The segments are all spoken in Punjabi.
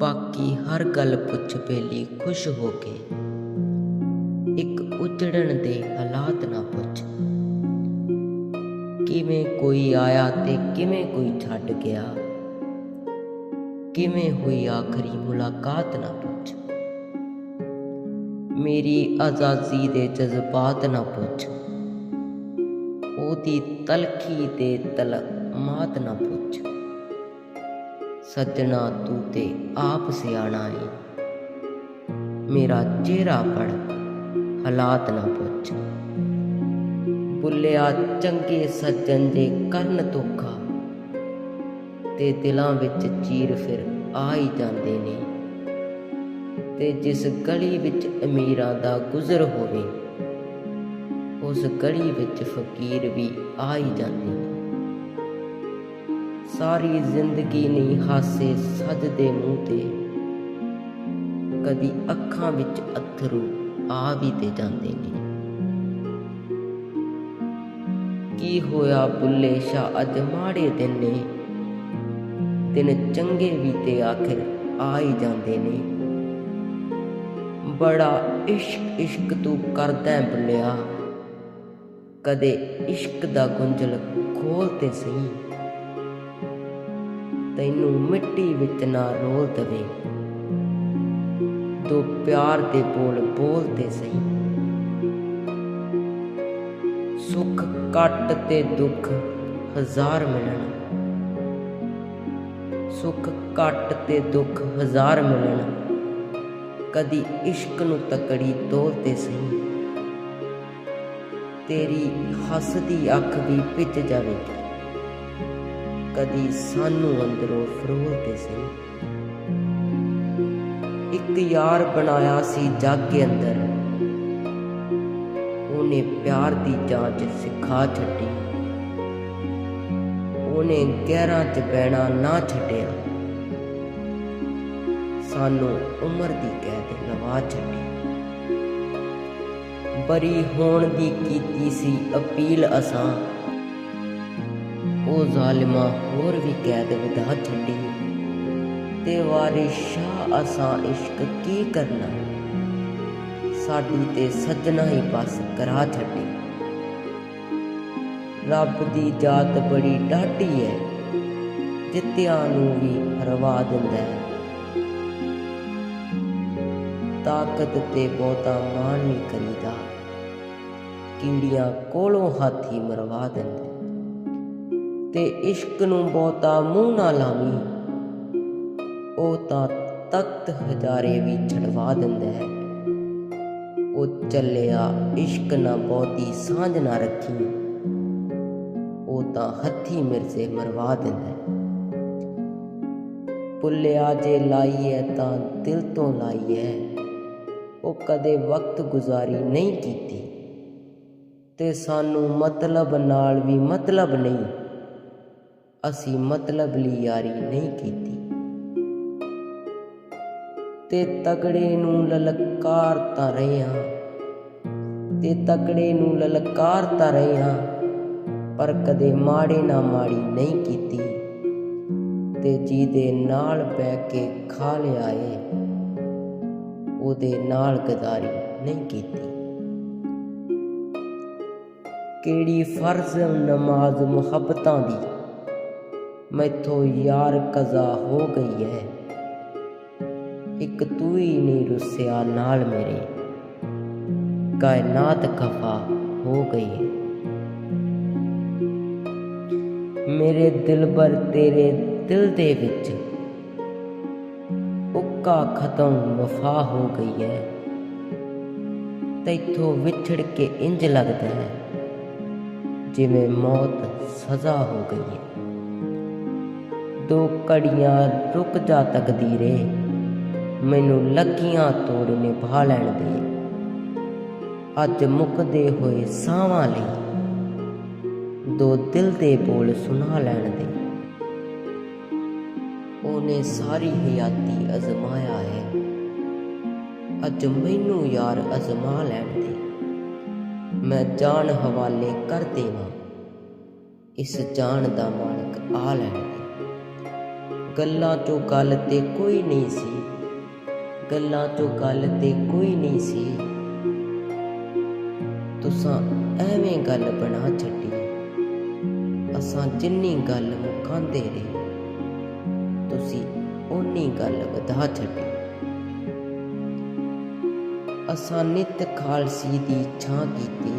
ਬਾਕੀ ਹਰ ਗੱਲ ਪੁੱਛ ਬੇਲੀ ਖੁਸ਼ ਹੋ ਕੇ ਇੱਕ ਉਜੜਨ ਦੇ ਹਾਲਾਤ ਨਾ ਪੁੱਛ। ਕਿਵੇਂ ਕੋਈ ਆਇਆ ਤੇ ਕਿਵੇਂ ਕੋਈ ਛੱਡ ਗਿਆ? ਕਿਵੇਂ ਹੋਈ ਆਖਰੀ ਮੁਲਾਕਾਤ ਨਾ ਪੁੱਛ। ਮੇਰੀ ਆਜ਼ਾਦੀ ਦੇ ਜਜ਼ਬਾਤ ਨਾ ਪੁੱਛ। ਉਹਦੀ ਤਲਖੀ ਤੇ ਤਲਮਾਤ ਨਾ ਪੁੱਛ। ਸੱਜਣਾ ਤੂੰ ਤੇ ਆਪ ਸਿਆਣਾ ਏ। ਮੇਰਾ ਚਿਹਰਾ ਪੜ ਹਾਲਾਤ ਨਾ ਪੁੱਛ। ਬੁੱਲਿਆ ਚੰਗੇ ਸੱਜਣ ਦੇ ਕਰਨ ਧੋਖਾ। ਤੇ ਦਿਲਾਂ ਵਿੱਚ ਚੀਰ ਫਿਰ ਆ ਹੀ ਜਾਂਦੇ ਨੇ। ਤੇ ਜਿਸ ਗਲੀ ਵਿੱਚ ਅਮੀਰਾਂ ਦਾ ਗੁਜ਼ਰ ਹੋਵੇ, ਉਸ ਗਲੀ ਵਿੱਚ ਫਕੀਰ ਵੀ ਆ ਹੀ ਜਾਂਦੇ ਨੇ। ਸਾਰੀ ਜ਼ਿੰਦਗੀ ਨਹੀਂ ਹਾਸੇ ਸਜਦੇ ਮੂੰਹ ਤੇ। ਕਦੀ ਅੱਖਾਂ ਵਿੱਚ ਅਥਰੂ ਆ ਵੀ ਤੇ ਜਾਂਦੇ ਨੇ। ਕੀ ਹੋਇਆ ਬੁੱਲੇ ਸ਼ਾ ਅੱਜ ਮਾੜੇ ਦਿਨ ਨੇ? ਦਿਨ ਚੰਗੇ ਵੀ ਤੇ ਆਖਿਰ ਆ ਹੀ ਜਾਂਦੇ ਨੇ। ਬੜਾ ਇਸ਼ਕ ਇਸ਼ਕ ਤੂੰ ਕਰਦਾ ਬੁੱਲਿਆ। ਕਦੇ ਇਸ਼ਕ ਦਾ ਗੁੰਝਲ ਖੋਲ ਤੇ ਸਹੀ। ਤੈਨੂੰ ਮਿੱਟੀ ਵਿੱਚ ਨਾ ਰੋਲ ਦਵੇ। ਤੂੰ ਪਿਆਰ ਦੇ ਬੋਲ ਬੋਲ ਤੇ ਸਹੀ। ਸੁੱਖ ਕੱਟ ਤੇ ਦੁੱਖ ਹਜ਼ਾਰ ਮਿਲਣ। ਸੁੱਖ ਕੱਟ ਤੇ ਦੁੱਖ ਹਜ਼ਾਰ ਮਿਲਣ। ਕਦੀ ਇਸ਼ਕ ਨੂੰ ਤਕੜੀ ਤੋਲ ਤੇ ਸਹੀ। ਤੇਰੀ ਹੱਸਦੀ ਅੱਖ ਵੀ ਭਿੱਜ ਜਾਵੇਗੀ। ਕਦੀ ਸਾਨੂੰ ਅੰਦਰੋਂ ਫਰੋਲ ਤੇ ਇੱਕ ਯਾਰ ਬਣਾਇਆ ਸੀ ਜੱਗ ਦੇ ਅੰਦਰ। ਉਹਨੇ ਪਿਆਰ ਦੀ ਜਾਂਚ ਸਿਖਾ ਛੱਡੀ। ਉਹਨੇ ਗਹਿਰਾਂ ਚ ਬਹਿਣਾ ਨਾ ਛੱਡਿਆ। ਸਾਨੂੰ ਉਮਰ ਦੀ ਕੈਦ ਲਵਾ ਛੱਡੀ। ਬਰੀ ਹੋਣ ਦੀ ਕੀਤੀ ਸੀ ਅਪੀਲ ਅਸਾਂ। ਉਹ ਜ਼ਾਲਿਮਾ ਹੋਰ ਵੀ ਕੈਦ ਵਧਾ ਛੱਡੀ। ਤੇ ਵਾਰਿਸ ਸ਼ਾਹ, ਅਸਾਂ ਇਸ਼ਕ ਕੀ ਕਰਨਾ? ਸਾਡੀ ਤੇ ਸੱਜਣਾ ਹੀ ਬਸ ਕਰਾ ਛੱਡੀ। ਰੱਬ ਦੀ ਜਾਤ ਬੜੀ ਡਾਢੀ ਹੈ ਜਿੱਤਿਆਂ ਨੂੰ ਵੀ ਹਰਵਾ ਦਿੰਦਾ ਹੈ ਤਾਕਤ ਤੇ ਬਹੁਤਾ ਮਾਣ ਨਹੀਂ ਕਰੀਦਾ, ਕੀੜੀਆਂ ਕੋਲੋਂ ਹਾਥੀ ਮਰਵਾ ਦਿੰਦੇ। ਤੇ ਇਸ਼ਕ ਨੂੰ ਬਹੁਤਾ ਮੂੰਹ ਨਾ ਲਾਵੀਂ। ਉਹ ਤਾਂ ਤਖਤ ਹਜ਼ਾਰੇ ਵੀ ਛਡਵਾ ਦਿੰਦਾ ਹੈ। ਉਹ ਚੱਲਿਆ ਇਸ਼ਕ ਨਾ ਬਹੁਤੀ ਸਾਂਝ ਨਾ ਰੱਖੀ। ਉਹ ਤਾਂ ਹੱਥੀ ਮਿਰਜ਼ੇ ਮਰਵਾ ਦਿੰਦਾ ਹੈ। ਪੁੱਲਿਆ ਜੇ ਲਾਈਏ ਤਾਂ ਦਿਲ ਤੋਂ ਲਾਈਏ ਉਹ ਕਦੇ ਵਕਤ ਗੁਜ਼ਾਰੀ ਨਹੀਂ ਕੀਤੀ। ਤੇ ਸਾਨੂੰ ਮਤਲਬ ਨਾਲ ਵੀ ਮਤਲਬ ਨਹੀਂ। ਅਸੀਂ ਮਤਲਬ ਲਈ ਯਾਰੀ ਨਹੀਂ ਕੀਤੀ। ਤੇ ਤਗੜੇ ਨੂੰ ਲਲਕਾਰਤਾ ਰਹੇ ਹਾਂ। ਤੇ ਤਗੜੇ ਨੂੰ ਲਲਕਾਰਤਾ ਰਹੇ ਹਾਂ, ਪਰ ਕਦੇ ਮਾੜੇ ਨਾ ਮਾੜੀ ਨਹੀਂ ਕੀਤੀ। ਤੇ ਜਿਹਦੇ ਨਾਲ ਬਹਿ ਕੇ ਖਾ ਲਿਆਏ ਉਹਦੇ ਨਾਲ ਗਦਾਰੀ ਨਹੀਂ ਕੀਤੀ। ਕਿਹੜੀ ਫਰਜ਼ ਨਮਾਜ਼ ਮੁਹੱਬਤਾਂ ਦੀ ਮੈਥੋਂ ਯਾਰ ਕਜ਼ਾ ਹੋ ਗਈ ਹੈ ਇੱਕ ਤੂੰ ਹੀ ਨਹੀਂ ਰੁੱਸਿਆ ਨਾਲ ਮੇਰੇ। ਕਾਇਨਾਤ ਖਫਾ ਹੋ ਗਈ ਹੈ ਮੇਰੇ ਦਿਲਬਰ ਤੇਰੇ ਦਿਲ ਦੇ ਵਿੱਚ ਉੱਕਾ ਖਤਮ ਵਫਾ ਹੋ ਗਈ ਹੈ ਤੈਥੋਂ ਵਿਛੜ ਕੇ ਇੰਜ ਲੱਗਦਾ ਹੈ ਜਿਵੇਂ ਮੌਤ ਸਜ਼ਾ ਹੋ ਗਈ ਹੈ ਦੋ ਕੜੀਆਂ ਰੁਕ ਜਾ ਤਕਦੀਰੇ ਮੈਨੂੰ ਲੱਗੀਆਂ ਤੋੜ ਨਿਭਾ ਲੈਣ ਦੇ। ਅੱਜ ਮੁੱਕਦੇ ਹੋਏ ਸਾਹਾਂ ਲਈ ਦੋ ਦਿਲ ਦੇ ਬੋਲ ਸੁਣਾ ਲੈਣ ਦੇ। ਉਹਨੇ ਸਾਰੀ ਹਯਾਤੀ ਅਜ਼ਮਾਇਆ ਹੈ। ਅੱਜ ਮੈਨੂੰ ਯਾਰ ਅਜ਼ਮਾ ਲੈਣ ਦੇ। ਮੈਂ ਜਾਨ ਹਵਾਲੇ ਕਰ ਦੇਵਾਂ। ਇਸ ਜਾਨ ਦਾ ਮਾਲਕ ਆ ਲੈਣ ਦੇ। ਗੱਲਾਂ ਚੋਂ ਗੱਲ ਤੇ ਕੋਈ ਨਹੀਂ ਸੀ। ਗੱਲਾਂ ਚੋਂ ਗੱਲ ਤੇ ਕੋਈ ਨਹੀਂ ਸੀ। ਤੁਸਾਂ ਐਵੇਂ ਗੱਲ ਬਣਾ ਛੱਡੀ। ਅਸਾਂ ਜਿੰਨੀ ਗੱਲ ਮੁਕਾਂਦੇ ਰਹੇ, ਤੁਸੀਂ ਓਨੀ ਗੱਲ ਵਧਾ ਛੱਡੀ। ਅਸਾਂ ਨਿਤ ਖਾਲਸੀ ਦੀ ਛਾਂ ਕੀਤੀ,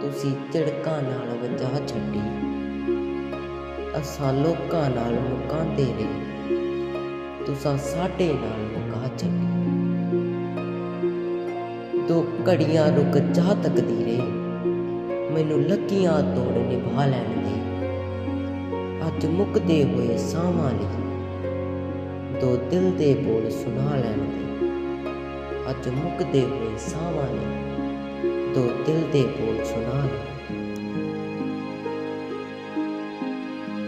ਤੁਸੀਂ ਝੜਕਾਂ ਨਾਲ ਵਜਾ ਛੱਡੀ। ਅਸਾਂ ਲੋਕਾਂ ਨਾਲ ਮੁਕਾਂਦੇ ਰਹੇ ਤੁਸਾਂ ਸਾਡੇ ਨਾਲ ਮੁਕਾ ਛੱਡੀ ਦੋ ਘੜੀਆਂ ਰੁਕ ਜਾ ਤਕਦੀਰੇ ਮੈਨੂੰ ਲੱਕੀਆਂ ਤੋੜ ਨਿਭਾ ਲੈਣ ਦੇ ਅੱਜ ਮੁੱਕਦੇ ਹੋਏ ਸਾਵਾਂ ਲਈ ਦੋ ਦਿਲ ਦੇ ਬੋਲ ਸੁਣਾ ਲੈਣ ਦੇ ਅੱਜ ਮੁੱਕਦੇ ਹੋਏ ਸਾਵਾਂ ਲਈ ਦੋ ਦਿਲ ਦੇ ਬੋਲ ਸੁਣਾ ਲੈਣ